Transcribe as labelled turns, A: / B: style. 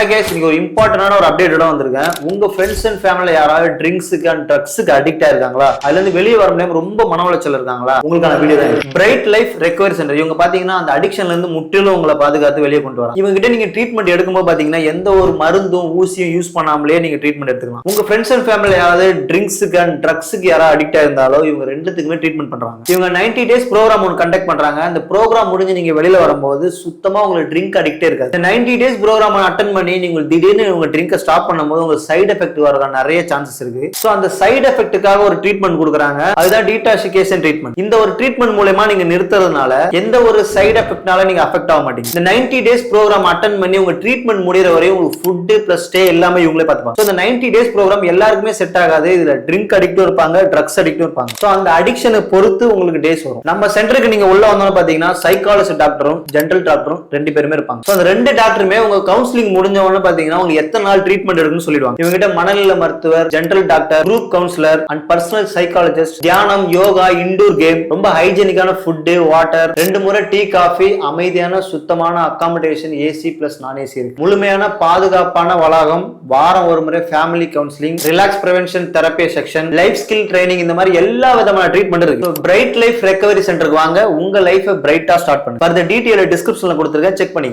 A: Case இன்னைக்கு ஒரு இம்பார்ட்டன்டான ஒரு அப்டேட்டோட வந்திருக்கேன். உங்க ஃப்ரெண்ட்ஸ் அண்ட் ஃபேமிலியில் யாராவது ட்ரிங்க்ஸுக்கு அண்ட் ட்ரக்ஸுக்கு அடிக்ட் ஆயிருக்காங்களா? அதுல இருந்து வெளியே வர முடியாம ரொம்ப மன உளைச்சல் இருக்காங்களா? உங்களுக்கான வீடியோ தான் பிரைட் லைஃப் ரெக்கவரி சென்டர் இவங்க பாத்தீங்கன்னா அந்த அடிக்ஷன்ல இருந்து முற்றிலும் உங்களை பாதுகாத்து வெளியே கொண்டு வராங்க. இவங்க கிட்ட நீங்க ட்ரீட்மெண்ட் எடுக்கும்போது பாத்தீங்கன்னா எந்த ஒரு மருந்தும் ஊசியும் யூஸ் பண்ணாமலே நீங்க ட்ரீட்மெண்ட் எடுத்துக்கலாம். உங்க ஃப்ரெண்ட்ஸ் அண்ட் ஃபேமிலில யாராவது ட்ரிங்க்ஸுக்கு அண்ட் ட்ரக்ஸுக்கு யாராவது அடிக்ட் ஆயிருந்தாலோ இவங்க ரெண்டுத்துக்குமே ட்ரீட்மெண்ட் பண்றாங்க. இவங்க 90 டேஸ் ப்ரோக்ராம் ஒன்று கண்டக்ட் பண்றாங்க. அந்த ப்ரோக்ராம் முடிஞ்சு நீங்க வெளியில வரும்போது சுத்தமா உங்களுக்கு ட்ரிங்க் அடிக்டே இருக்காது. நைன்டி டேஸ் ப்ரோக்ராம் அட்டன் பண்ணி நீங்க திடீர்னு உங்க ட்ரிங்கை ஸ்டாப் பண்ணும்போது உங்களுக்கு சைடு எஃபெக்ட் வரதான் நிறைய சான்சஸ் இருக்கு. ஸோ அந்த சைடு எஃபெக்ட்டுக்காக ஒரு ட்ரீட்மெண்ட் கொடுக்குறாங்க. அதுதான் டீடாக்சிகேஷன் ட்ரீட்மெண்ட் இந்த ஒரு ட்ரீட்மெண்ட் மூலமா நீங்க நிறுத்துறதுனால எந்த ஒரு சைடு எஃபெக்ட்னால நீங்க அஃபெக்ட் ஆக மாட்டீங்க. இந்த 90 டேஸ் ப்ரோக்ராம் அட்டன் பண்ணி உங்க ட்ரீட்மெண்ட் முடிகிற வரையும் உங்களுக்கு ஃபுட் பிளஸ் ஸ்டே எல்லாமே இவங்களே பார்த்துப்பாங்க. ஸோ இந்த 90 டேஸ் ப்ரோக்ராம் எல்லாருக்குமே செட் ஆகாது. இதுல ட்ரிங்க் அடிக்டும் இருப்பாங்க ட்ரக்ஸ் அடிக்டும் இருப்பாங்க. ஸோ அந்த அடிக்ஷனை பொறுத்து உங்களுக்கு டேஸ் வரும். நம்ம சென்டருக்கு நீங்க உள்ள வந்தோம்னு பாத்தீங்கன்னா சைக்காலஜி டாக்டரும் ஜென்ரல் டாக்டரும் ரெண்டு பேருமே இருப்பாங்க. ஸோ அந்த ரெண்டு டாக்டருமே உங்க கவுன்சிலிங் முடிஞ்ச முடிஞ்சவங்க பாத்தீங்கன்னா உங்களுக்கு எத்தனை நாள் ட்ரீட்மெண்ட் இருக்குன்னு சொல்லிடுவாங்க. இவங்க கிட்ட மனநல மருத்துவர் general doctor group counsellor and personal psychologist தியானம் யோகா இண்டோர் கேம் ரொம்ப ஹைஜீனிக்கான ஃபுட்டு வாட்டர் ரெண்டு முறை டீ காஃபி அமைதியான சுத்தமான accommodation AC plus non AC இருக்கு. முழுமையான பாதுகாப்பான வளாகம் வாரம் ஒரு முறை family counselling relax prevention therapy section life skill training இந்த மாதிரி எல்லா விதமான ட்ரீட்மெண்ட் இருக்கு. பிரைட் லைஃப் ரெக்கவரி சென்டருக்கு வாங்க. உங்க லைஃபை பிரைட்டா ஸ்டார்ட் பண்ணுங்க. ஃபர்தர் டீட்டெயில் டிஸ்கிரிப்ஷன்ல கொடுத்துருக்கேன் செக் பண்ணி